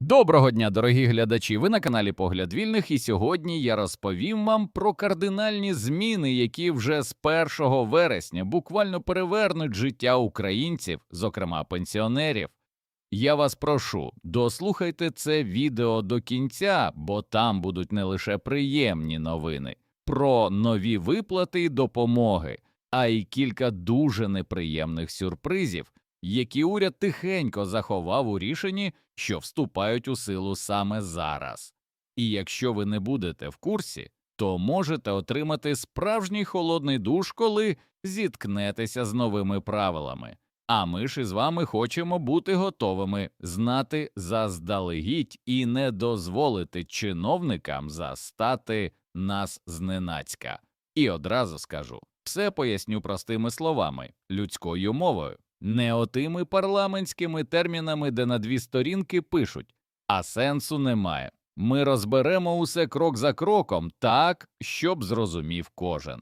Доброго дня, дорогі глядачі! Ви на каналі Погляд Вільних, і сьогодні я розповім вам про кардинальні зміни, які вже з 1 вересня буквально перевернуть життя українців, зокрема пенсіонерів. Я вас прошу, дослухайте це відео до кінця, бо там будуть не лише приємні новини про нові виплати й допомоги, а й кілька дуже неприємних сюрпризів, які уряд тихенько заховав у рішенні, що вступають у силу саме зараз. І якщо ви не будете в курсі, то можете отримати справжній холодний душ, коли зіткнетеся з новими правилами. А ми ж із вами хочемо бути готовими знати заздалегідь і не дозволити чиновникам застати нас зненацька. І одразу скажу все поясню простими словами, людською мовою, не отими парламентськими термінами, де на дві сторінки пишуть, а сенсу немає. Ми розберемо усе крок за кроком так, щоб зрозумів кожен.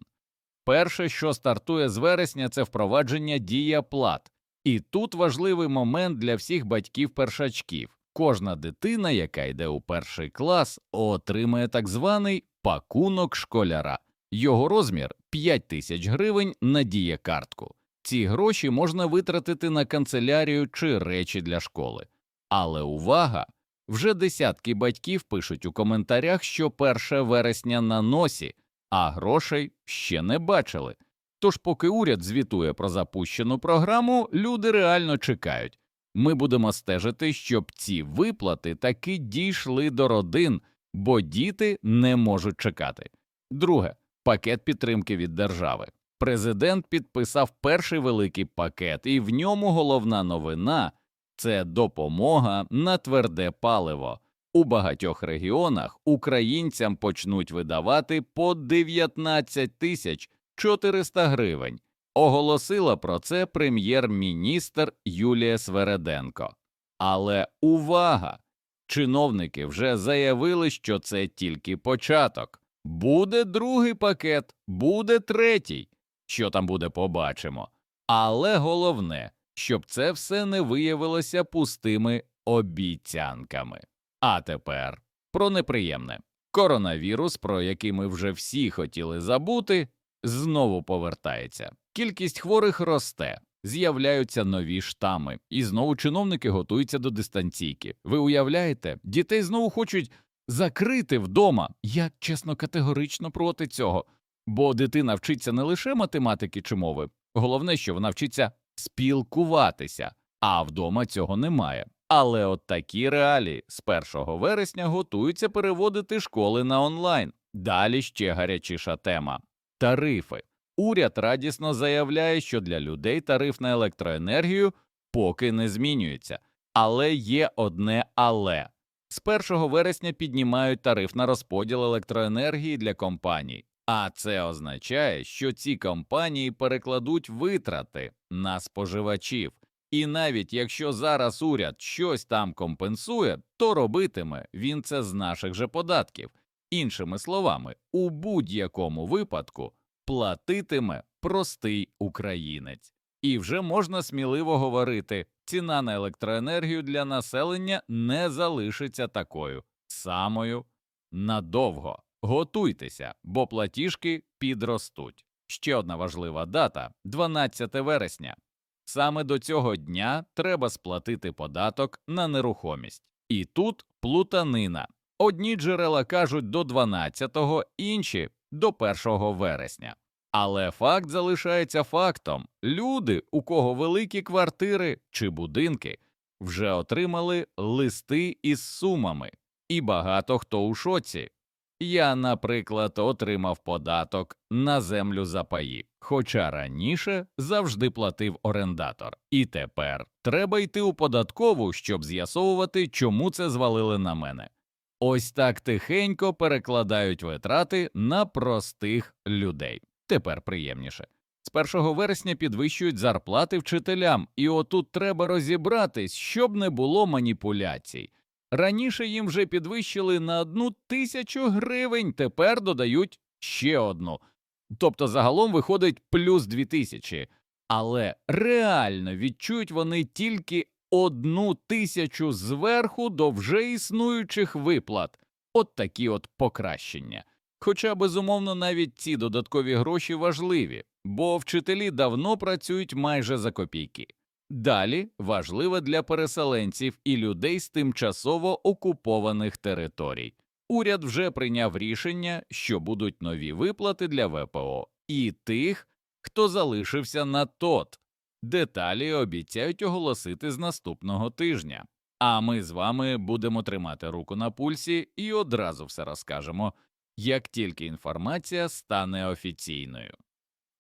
Перше, що стартує з вересня, це впровадження діяплат. І тут важливий момент для всіх батьків-першачків. Кожна дитина, яка йде у перший клас, отримає так званий пакунок школяра. Його розмір 5 тисяч гривень на дієкартку. Ці гроші можна витратити на канцелярію чи речі для школи. Але увага! Вже десятки батьків пишуть у коментарях, що 1 вересня на носі, а грошей ще не бачили. Тож, поки уряд звітує про запущену програму, люди реально чекають. Ми будемо стежити, щоб ці виплати таки дійшли до родин, бо діти не можуть чекати. Друге пакет підтримки від держави. Президент підписав перший великий пакет, і в ньому головна новина це допомога на тверде паливо. У багатьох регіонах українцям почнуть видавати по 19 тисяч 400 гривень. Оголосила про це прем'єр-міністр Юлія Свереденко. Але увага! Чиновники вже заявили, що це тільки початок. Буде другий пакет, буде третій. Що там буде, побачимо. Але головне, щоб це все не виявилося пустими обіцянками. А тепер про неприємне. Коронавірус, про який ми вже всі хотіли забути, знову повертається. Кількість хворих росте, з'являються нові штами, і знову чиновники готуються до дистанційки. Ви уявляєте, дітей знову хочуть закрити вдома. Я чесно категорично проти цього. Бо дитина вчиться не лише математики чи мови, головне, що вона вчиться спілкуватися, а вдома цього немає. Але от такі реалії з 1 вересня готуються переводити школи на онлайн. Далі ще гарячіша тема тарифи. Уряд радісно заявляє, що для людей тариф на електроенергію поки не змінюється, але є одне але. З 1 вересня піднімають тариф на розподіл електроенергії для компаній. А це означає, що ці компанії перекладуть витрати на споживачів, і навіть якщо зараз уряд щось там компенсує, то робитиме він це з наших же податків. Іншими словами, у будь-якому випадку платитиме простий українець. І вже можна сміливо говорити, ціна на електроенергію для населення не залишиться такою самою надовго. Готуйтеся, бо платіжки підростуть. Ще одна важлива дата 12 вересня. Саме до цього дня треба сплатити податок на нерухомість. І тут плутанина. Одні джерела кажуть до 12-го, інші до 1 вересня. Але факт залишається фактом: люди, у кого великі квартири чи будинки, вже отримали листи із сумами, і багато хто у шоці. Я, наприклад, отримав податок на землю за паї, хоча раніше завжди платив орендатор. І тепер треба йти у податкову, щоб з'ясовувати, чому це звалили на мене. Ось так тихенько перекладають витрати на простих людей. Тепер приємніше. З 1 вересня підвищують зарплати вчителям, і отут треба розібратись, щоб не було маніпуляцій. Раніше їм вже підвищили на одну тисячу гривень, тепер додають ще одну. Тобто загалом виходить плюс дві тисячі. Але реально відчують вони тільки одну тисячу зверху до вже існуючих виплат. От такі от покращення. Хоча, безумовно, навіть ці додаткові гроші важливі, бо вчителі давно працюють майже за копійки. Далі важливе для переселенців і людей з тимчасово окупованих територій. Уряд вже прийняв рішення, що будуть нові виплати для ВПО і тих, хто залишився на ТОТ. Деталі обіцяють оголосити з наступного тижня. А ми з вами будемо тримати руку на пульсі і одразу все розкажемо, як тільки інформація стане офіційною.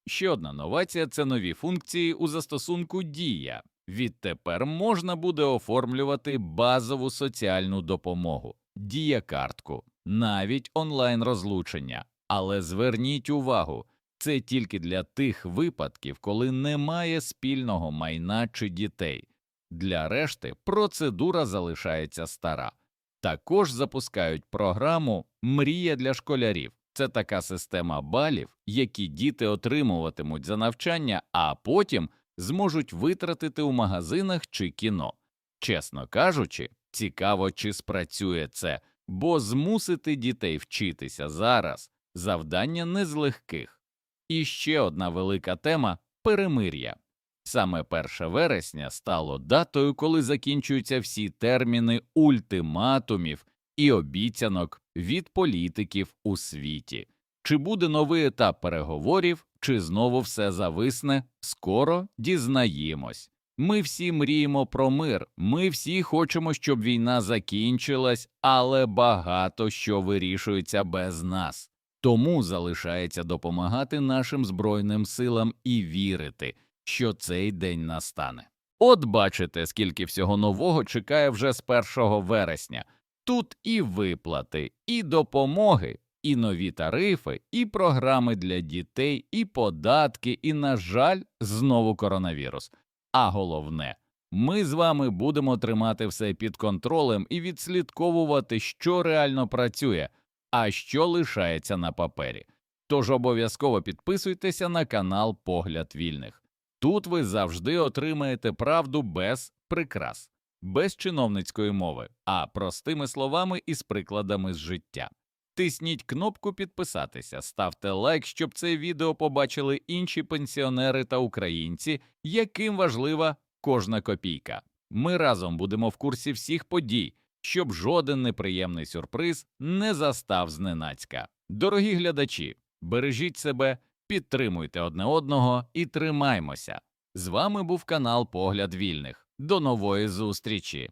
Ще одна новація це нові функції у застосунку Дія. Відтепер можна буде оформлювати базову соціальну допомогу, дія-картку, навіть онлайн розлучення. Але зверніть увагу, це тільки для тих випадків, коли немає спільного майна чи дітей. Для решти процедура залишається стара. Також запускають програму Мрія для школярів. Це така система балів, які діти отримуватимуть за навчання, а потім зможуть витратити у магазинах чи кіно. Чесно кажучи, цікаво, чи спрацює це, бо змусити дітей вчитися зараз завдання не з легких. І ще одна велика тема перемир'я. Саме 1 вересня стало датою, коли закінчуються всі терміни ультиматумів і обіцянок від політиків у світі. Чи буде новий етап переговорів, чи знову все зависне, скоро дізнаємось. Ми всі мріємо про мир, ми всі хочемо, щоб війна закінчилась, але багато що вирішується без нас. Тому залишається допомагати нашим Збройним силам і вірити, що цей день настане. От бачите, скільки всього нового чекає вже з 1 вересня. Тут і виплати, і допомоги, і нові тарифи, і програми для дітей, і податки, і, на жаль, знову коронавірус. А головне, ми з вами будемо тримати все під контролем і відслідковувати, що реально працює, а що лишається на папері. Тож обов'язково підписуйтеся на канал Погляд Вільних. Тут ви завжди отримаєте правду без прикрас, без чиновницької мови, а простими словами і з прикладами з життя. Тисніть кнопку підписатися, ставте лайк, щоб це відео побачили інші пенсіонери та українці, яким важлива кожна копійка. Ми разом будемо в курсі всіх подій, щоб жоден неприємний сюрприз не застав зненацька. Дорогі глядачі, бережіть себе, підтримуйте одне одного і тримаймося. З вами був канал Погляд Вільних. До нової зустрічі!